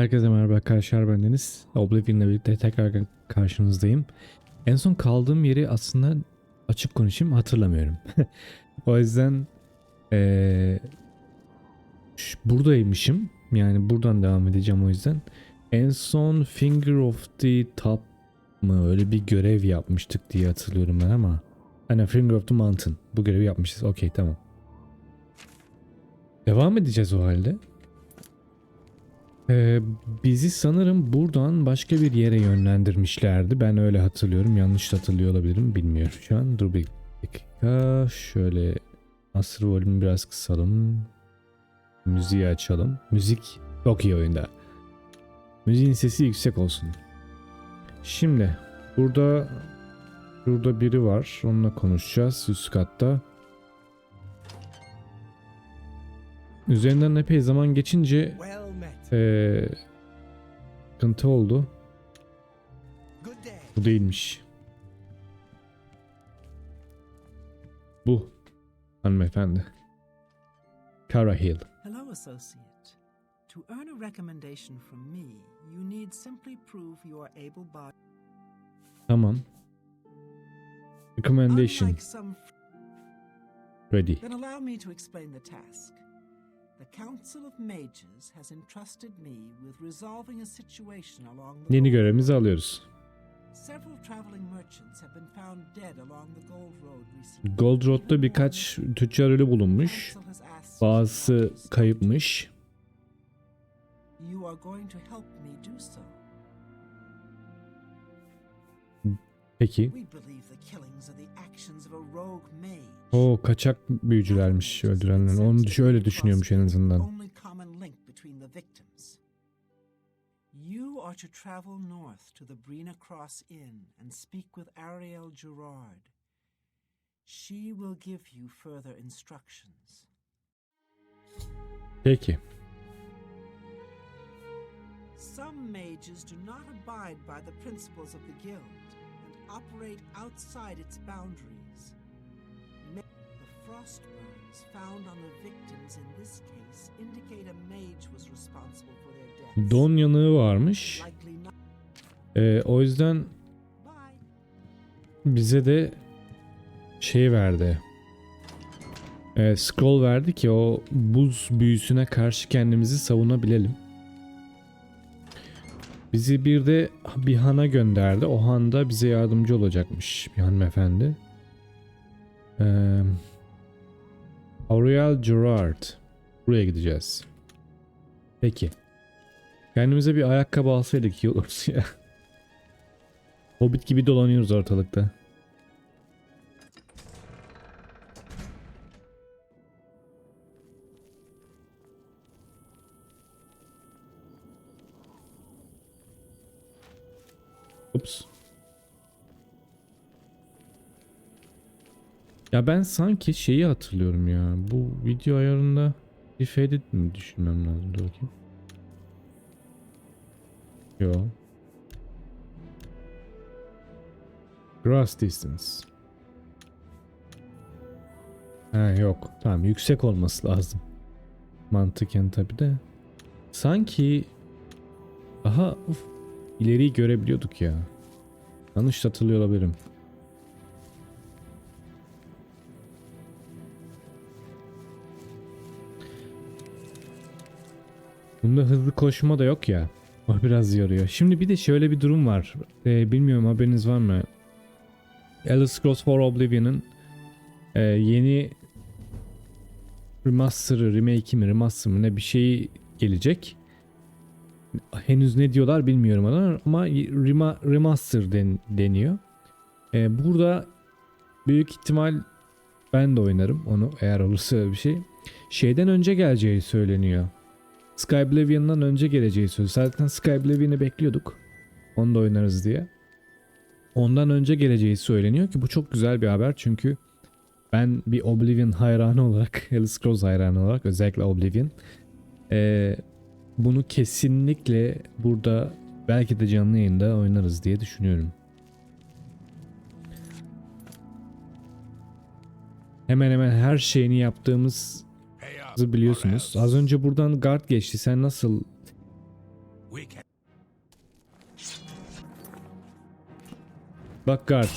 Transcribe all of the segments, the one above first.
Herkese merhaba arkadaşlar ben Deniz. Oblivion'la birlikte tekrar karşınızdayım. En son kaldığım yeri aslında açık konuşayım hatırlamıyorum. o yüzden eee, ş- buradaymışım. Yani buradan devam edeceğim o yüzden. En son Finger of the Top mı öyle bir görev yapmıştık diye hatırlıyorum ben ama. Hani Finger of the Mountain. Bu görevi yapmışız. Okey tamam. Devam edeceğiz o halde. Ee, bizi sanırım buradan başka bir yere yönlendirmişlerdi. Ben öyle hatırlıyorum. Yanlış hatırlıyor olabilirim. Bilmiyorum şu an. Dur bir dakika. Şöyle asır volümü biraz kısalım. Müziği açalım. Müzik çok iyi oyunda. Müziğin sesi yüksek olsun. Şimdi burada burada biri var. Onunla konuşacağız üst katta. Üzerinden epey zaman geçince. Ee, sıkıntı oldu. Bu değilmiş. Bu hanımefendi. Kara Hill. Hello, associate. To earn a recommendation from me, you need simply prove you are able bodied. Tamam. Recommendation ready. then allow me to explain the task. Yeni görevimizi alıyoruz. Several traveling merchants have been found dead along the Gold Road recently. Gold Road'da birkaç tüccar ölü bulunmuş. Bazısı kayıpmış. Mage. O kaçak büyücülermiş öldürenler. Onu düş öyle düşünüyormuş en azından. You are to travel north to the Brina Cross Inn and speak with Ariel Gerard. She will give you further instructions. Peki. Some mages do not abide by the principles of the guild operate outside its boundaries. The frost burns found on the victims in this case indicate a mage was responsible for their deaths. Don yanığı varmış. Ee, o yüzden bize de şey verdi. Ee, scroll verdi ki o buz büyüsüne karşı kendimizi savunabilelim. Bizi bir de bir hana gönderdi. O han da bize yardımcı olacakmış bir hanımefendi. Ee, Auriel Gerard. Buraya gideceğiz. Peki. Kendimize bir ayakkabı alsaydık iyi olurdu ya. Hobbit gibi dolanıyoruz ortalıkta. Ben sanki şeyi hatırlıyorum ya. Bu video ayarında edit mi düşünmem lazım? Dur bakayım. Yo. Grass distance. Ha yok. Tamam yüksek olması lazım. Mantıken tabi de. Sanki daha uf, ileriyi görebiliyorduk ya. Yanlış hatırlıyor olabilirim. Bunda hızlı koşma da yok ya. O biraz yoruyor. Şimdi bir de şöyle bir durum var. Ee, bilmiyorum haberiniz var mı? Elder Scrolls 4 Oblivion'ın e, yeni remaster'ı, remake'i mi, remaster mı ne bir şey gelecek. Henüz ne diyorlar bilmiyorum ama rema, remaster den, deniyor. E, burada büyük ihtimal ben de oynarım onu eğer olursa bir şey. Şeyden önce geleceği söyleniyor. Skyblevion'dan önce geleceği söyleniyor. Zaten Skyblevion'ı bekliyorduk. Onu da oynarız diye. Ondan önce geleceği söyleniyor ki bu çok güzel bir haber çünkü ben bir Oblivion hayranı olarak, Elder Scrolls hayranı olarak özellikle Oblivion eee, bunu kesinlikle burada belki de canlı yayında oynarız diye düşünüyorum. Hemen hemen her şeyini yaptığımız biliyorsunuz. or Az önce buradan guard geçti. Sen nasıl. Bak guard.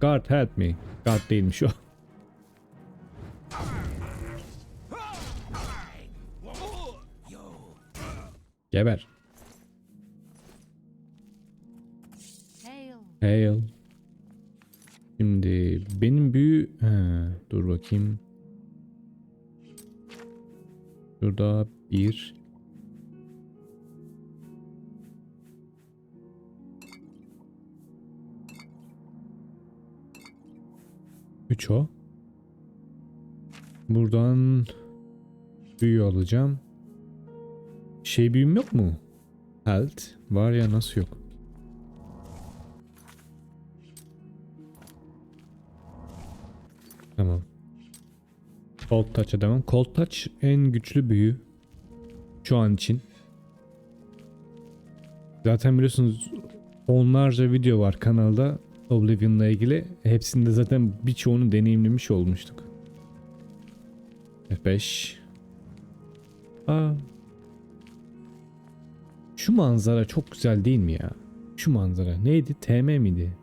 Guard help me. Guard değilmiş o. Geber. Hail. Şimdi benim büyü... He, dur bakayım. Şurada bir. Üç o. Buradan büyü alacağım. Şey büyüm yok mu? Health. Var ya nasıl yok? Tamam. Cold Touch'a devam. Cold Touch en güçlü büyü. Şu an için. Zaten biliyorsunuz onlarca video var kanalda Oblivion'la ilgili. Hepsinde zaten birçoğunu deneyimlemiş olmuştuk. F5. Aa. Şu manzara çok güzel değil mi ya? Şu manzara. Neydi? TM miydi?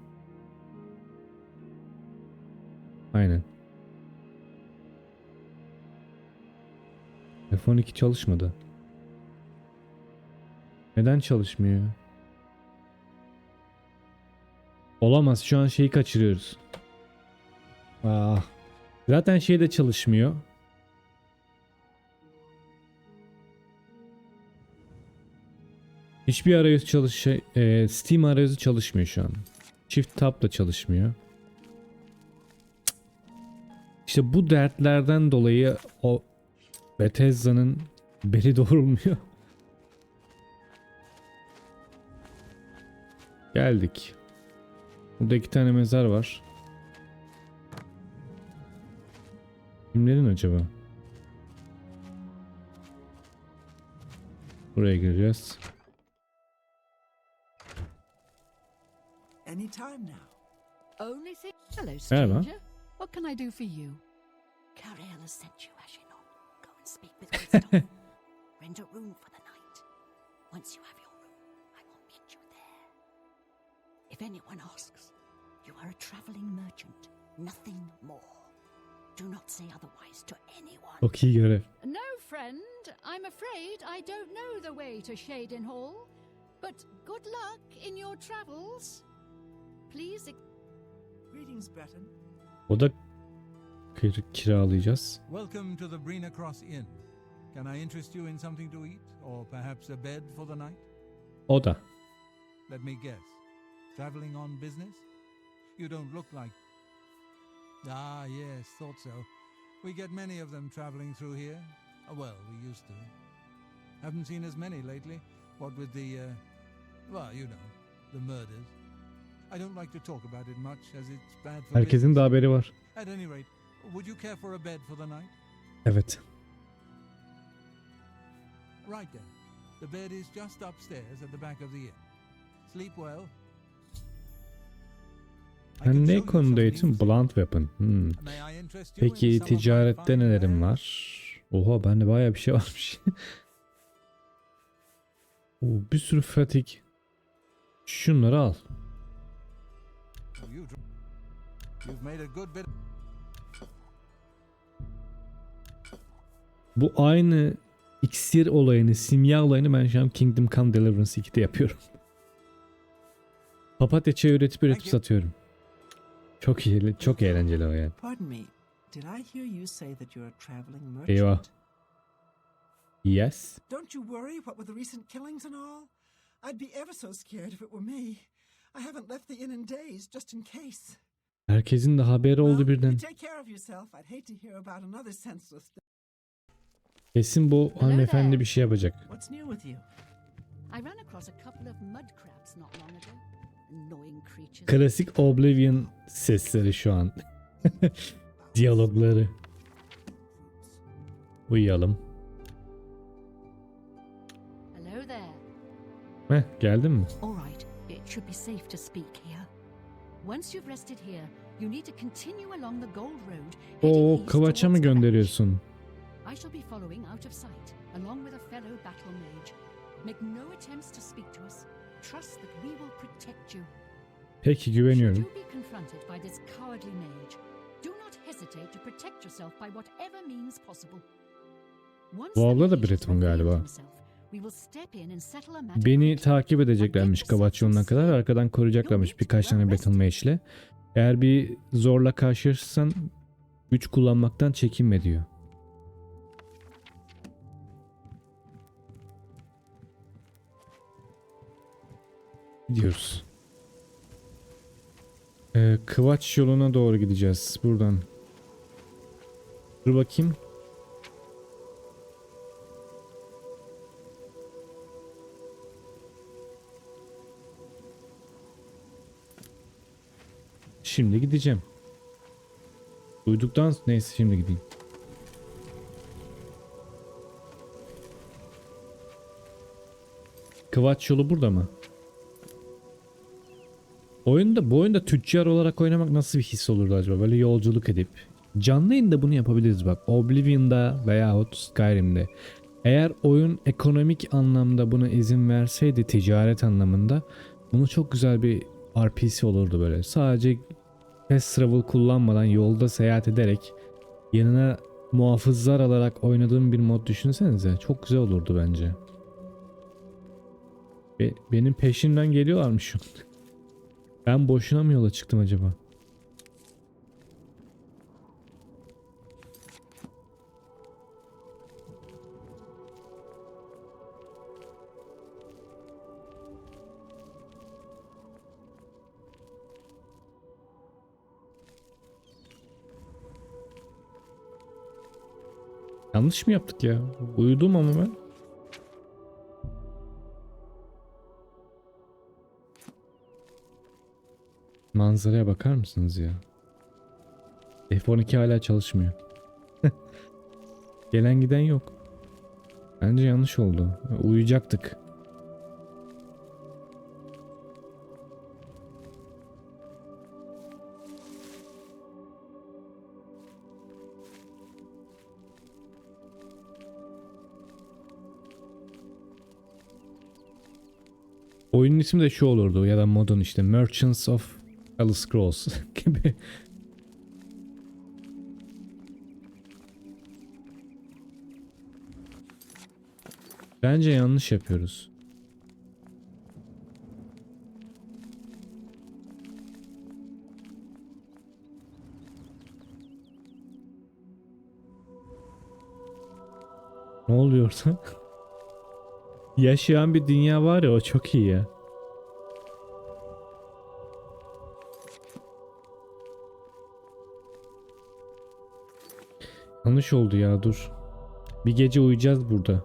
Aynen. F12 çalışmadı. Neden çalışmıyor? Olamaz. Şu an şeyi kaçırıyoruz. Ah. Zaten şey de çalışmıyor. Hiçbir arayüz çalış e, Steam arayüzü çalışmıyor şu an. Çift tab da çalışmıyor. İşte bu dertlerden dolayı o Bethesda'nın beli doğrulmuyor. Geldik. Burada iki tane mezar var. Kimlerin acaba? Buraya gireceğiz. Anytime now. Only thing. Hello, stranger. What can I do for you? Cariel has sent you, has speak with wisdom. Rent a room for the night. Once you have your room, I will meet you there. If anyone asks, you are a traveling merchant, nothing more. Do not say otherwise to anyone. Çok iyi görev. No, friend. I'm afraid I don't know the way to Shaden Hall. But good luck in your travels. Please Greetings, Breton. O da kir- kiralayacağız. Welcome to the Brina Cross Inn. Can I interest you in something to eat, or perhaps a bed for the night? Oda. Let me guess. Traveling on business? You don't look like. Ah, yes, thought so. We get many of them traveling through here. Uh, Well, we used to. Haven't seen as many lately. What with the, uh, well, you know, the murders. I don't like to talk about it much, as it's bad for Herkesin de business. haberi var. At any rate, would you care for a bed for the night? Evet. Right then. The bed is just upstairs at the back of the inn. Sleep well. Ben ne you konuda some eğitim? things. Blunt weapon. Hmm. Peki ticarette nelerim var? Oha bende bayağı bir şey varmış. Oo, bir sürü fatik. Şunları al. Bu aynı iksir olayını, simya olayını ben şu an Kingdom Come Deliverance 2'de yapıyorum. Papatya çayı üretip üretip satıyorum. Çok iyi, çok eğlenceli o yani. Eyvah. Yes. Don't you worry what with the recent killings and all? I'd be ever so scared if it were me. I haven't left the inn in days, just in case. Herkesin de haberi oldu birden. Kesin bu hanımefendi bir şey yapacak. What's new with you? I ran across a couple of mud crabs not long ago. Annoying creatures. Klasik Oblivion sesleri şu an. Diyalogları. Uyuyalım. Hello there. Heh geldin mi? All right, it should be safe to speak here. Once you've rested here, you need to continue along the Gold Road. heading O east kıvaça mı gönderiyorsun? I shall be following out of sight, along with a fellow battle mage. Make no attempts to speak to us. Trust that we will protect you. Peki Should güveniyorum. you be confronted by this cowardly mage, do not hesitate to protect yourself by whatever means possible. Bu abla da mage Breton galiba. Beni takip edeceklermiş Kavaç yoluna kadar. Arkadan koruyacaklarmış birkaç tane Battle Mage'le. Eğer bir zorla karşılaşırsan güç kullanmaktan çekinme diyor. Gidiyoruz. Ee, Kıvaç yoluna doğru gideceğiz buradan. Dur bakayım. Şimdi gideceğim. Duyduktan neyse şimdi gideyim. Kıvaç yolu burada mı? Oyunda bu oyunda tüccar olarak oynamak nasıl bir his olurdu acaba? Böyle yolculuk edip. Canlı yayında bunu yapabiliriz bak. Oblivion'da veyahut Skyrim'de. Eğer oyun ekonomik anlamda buna izin verseydi ticaret anlamında bunu çok güzel bir RPC olurdu böyle. Sadece fast travel kullanmadan yolda seyahat ederek yanına muhafızlar alarak oynadığım bir mod düşünsenize. Çok güzel olurdu bence. Be- benim peşimden geliyorlarmış şu. Ben boşuna mı yola çıktım acaba? Yanlış mı yaptık ya? Uyudum ama ben. Manzaraya bakar mısınız ya? F12 hala çalışmıyor. Gelen giden yok. Bence yanlış oldu. Uyuyacaktık. Oyunun ismi de şu olurdu ya da modun işte Merchants of Elder Scrolls gibi. Bence yanlış yapıyoruz. Ne oluyorsa? Yaşayan bir dünya var ya o çok iyi ya. Yanlış oldu ya dur. Bir gece uyuyacağız burada.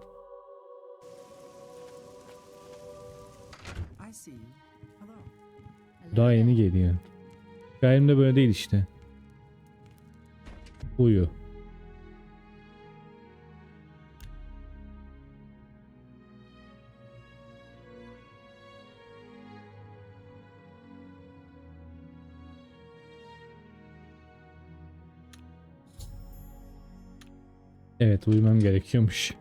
Daha yeni geliyor. Skyrim'de böyle değil işte. Uyu. Evet uyumam gerekiyormuş.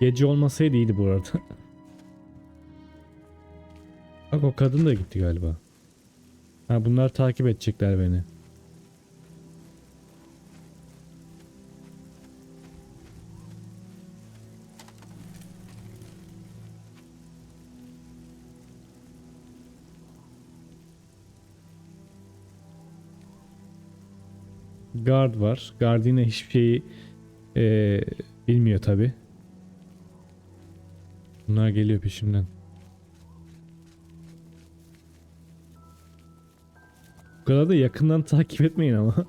Gece olmasaydı iyiydi bu arada. Bak o kadın da gitti galiba. Ha bunlar takip edecekler beni. Guard var. Guard yine hiçbir şeyi eee, bilmiyor tabi. Bunlar geliyor peşimden. Bu kadar da yakından takip etmeyin ama.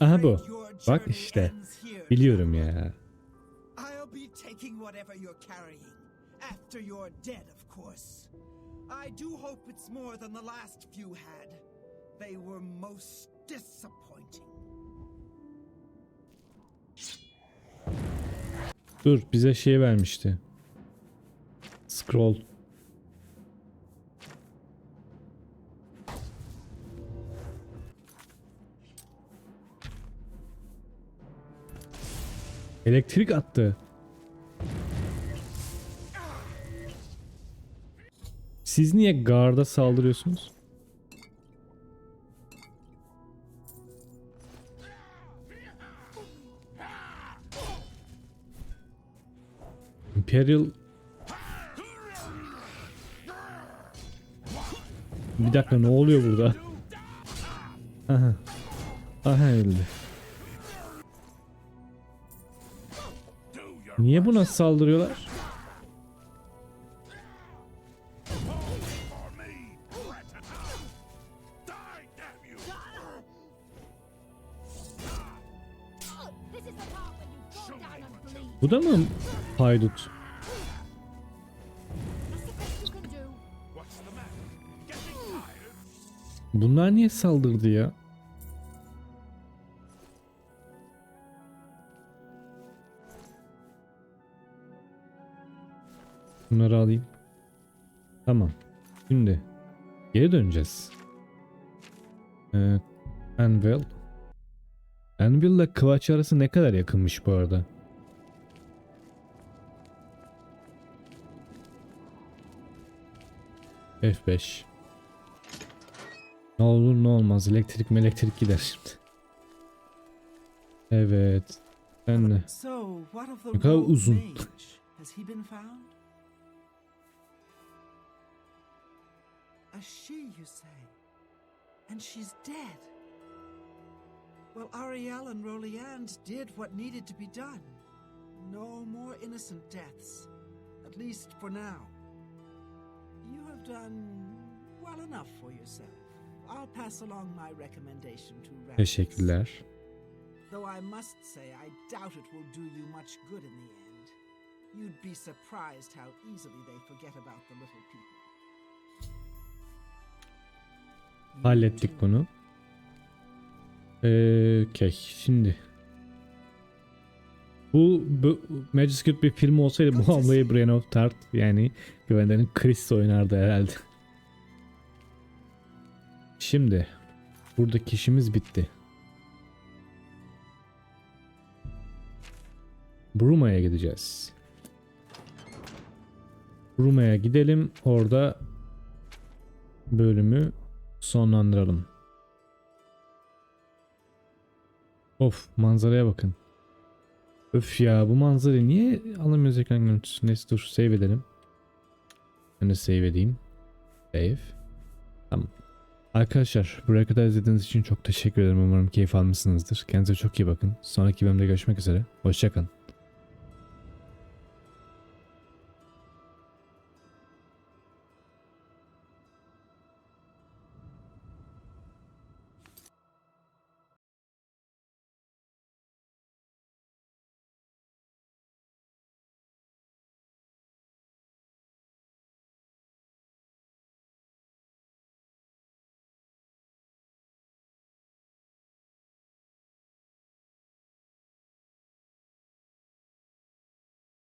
Aha bu. Bak işte. Biliyorum ya. I'll be taking whatever you're carrying. After you're dead, of course. I do hope it's more than the last few had. They were most disappointing. Dur bize şey vermişti. Scroll. Elektrik attı. Siz niye garda saldırıyorsunuz? Imperial Bir dakika ne oluyor burada? Aha. Aha öldü. Niye buna saldırıyorlar? Bu da mı haydut? Bunlar niye saldırdı ya? Bunları alayım. Tamam. Şimdi geri döneceğiz. Ee, Anvil. Anvil ile Kıvaç arası ne kadar yakınmış bu arada? F5. Ne olur ne olmaz elektrik elektrik gider şimdi. Evet. Sen the Ne kadar uzun. A she, you say? And she's dead. Well, Ariel and Roliand did what needed to be done. No more innocent deaths. At least for now. You have done well enough for yourself. I'll pass along my recommendation to Ramses. Teşekkürler. Though I must say, I doubt it will do you much good in the end. You'd be surprised how easily they forget about the little people. Hallettik bunu. Ee, Okey. Şimdi. Bu, bu Magic bir film olsaydı bu ablayı Brain of Tart yani güvenlerin Chris oynardı herhalde. Şimdi buradaki işimiz bitti. Bruma'ya gideceğiz. Bruma'ya gidelim. Orada bölümü sonlandıralım. Of manzaraya bakın. Öf ya bu manzarayı niye alamıyoruz ekran görüntüsü? Neyse dur save edelim. Ben de save edeyim. Save. Tamam. Arkadaşlar buraya kadar izlediğiniz için çok teşekkür ederim. Umarım keyif almışsınızdır. Kendinize çok iyi bakın. Sonraki bölümde görüşmek üzere. Hoşçakalın.